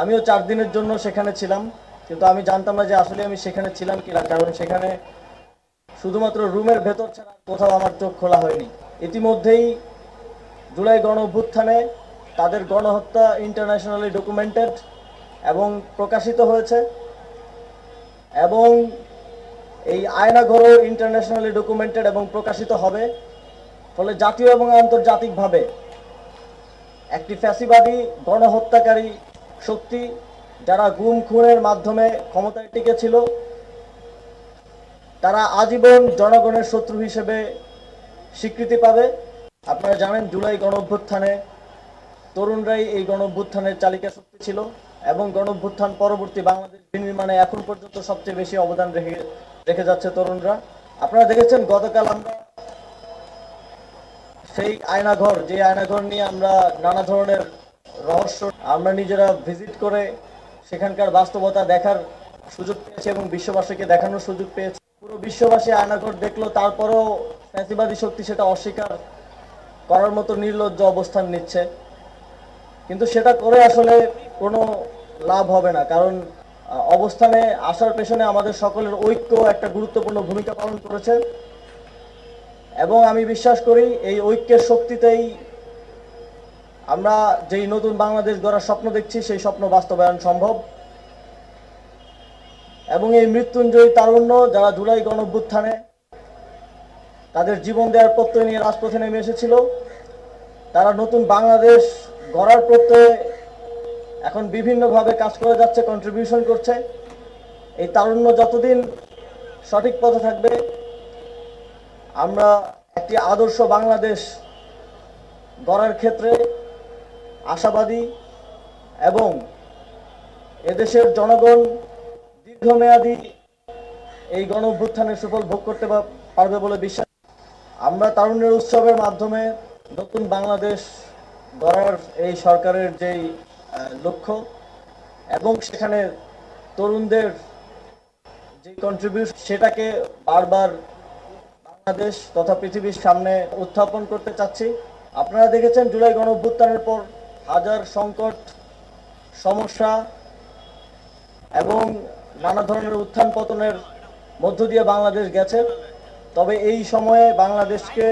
আমিও চার দিনের জন্য সেখানে ছিলাম, কিন্তু আমি জানতাম না যে আসলে আমি সেখানে ছিলাম কিনা, কারণ সেখানে শুধুমাত্র রুমের ভেতর ছাড়া কোথাও আমার চোখ খোলা হয়নি। ইতিমধ্যেই জুলাই গণ অভ্যুত্থানে তাদের গণহত্যা ইন্টারন্যাশনালি ডকুমেন্টেড এবং প্রকাশিত হয়েছে এবং এই আয়নাঘরও ইন্টারন্যাশনালি ডকুমেন্টেড এবং প্রকাশিত হবে। ফলে জাতীয় এবং আন্তর্জাতিকভাবে একটি ফ্যাসিবাদী গণহত্যাকারী শক্তি যারা গুম খুনের মাধ্যমে ক্ষমতায় টিকেছিল তারা আজীবন জনগণের শত্রু হিসেবে স্বীকৃতি পাবে। আপনারা জানেন, জুলাই গণ অভ্যুত্থানে তরুণরাই এই গণ অভ্যুত্থানের চালিকা শক্তি ছিল এবং গণ অভ্যুত্থান পরবর্তী বাংলাদেশ বিনির্মাণে এখন পর্যন্ত সবচেয়ে বেশি অবদান রেখে রেখে যাচ্ছে তরুণরা। আপনারা দেখেছেন, গতকাল আমরা সেই আয়নাঘর, যে আয়নাঘর নিয়ে আমরা নানা ধরনের রহস্য আমরা নিজেরা ভিজিট করে সেখানকার বাস্তবতা দেখার সুযোগ পেয়েছি এবং বিশ্ববাসীকে দেখানোর সুযোগ পেয়েছি। পুরো বিশ্ববাসী আয়নাঘর দেখল, তারপরেও ফ্যাসিবাদী শক্তি সেটা অস্বীকার করার মতো নির্লজ্জ অবস্থান নিচ্ছে। কিন্তু সেটা করে আসলে কোনো লাভ হবে না, কারণ অবস্থানে আসার পেছনে আমাদের সকলের ঐক্য একটা গুরুত্বপূর্ণ ভূমিকা পালন করেছে। এবং আমি বিশ্বাস করি, এই ঐক্যের শক্তিতেই আমরা যেই নতুন বাংলাদেশ গড়ার স্বপ্ন দেখছি, সেই স্বপ্ন বাস্তবায়ন সম্ভব। এবং এই মৃত্যুঞ্জয়ী তারুণ্য যারা জুলাই গণঅভ্যুত্থানে তাদের জীবন দেওয়ার প্রত্যয় নিয়ে রাজপথে নেমে এসেছিল, তারা নতুন বাংলাদেশ গড়ার প্রত্যয়ে এখন বিভিন্নভাবে কাজ করে যাচ্ছে কন্ট্রিবিউশন করছে। এই তারুণ্য যতদিন সঠিক পথে থাকবে, আমরা একটি আদর্শ বাংলাদেশ গড়ার ক্ষেত্রে আশাবাদী এবং এদেশের জনগণ দীর্ঘমেয়াদী এই গণ সুফল ভোগ করতে পারবে বলে বিশ্বাস। আমরা তারুণ্যের উৎসবের মাধ্যমে নতুন বাংলাদেশ গড়ার এই সরকারের যেই লক্ষ্য এবং সেখানে তরুণদের যে কন্ট্রিবিউশন সেটাকে বারবার বাংলাদেশ তথা পৃথিবীর সামনে উত্থাপন করতে চাচ্ছি। আপনারা দেখেছেন জুলাই গণ পর হাজার সংকট, সমস্যা এবং নানা ধরনের উত্থান পতনের মধ্য দিয়ে বাংলাদেশ গেছে। তবে এই সময়ে বাংলাদেশকে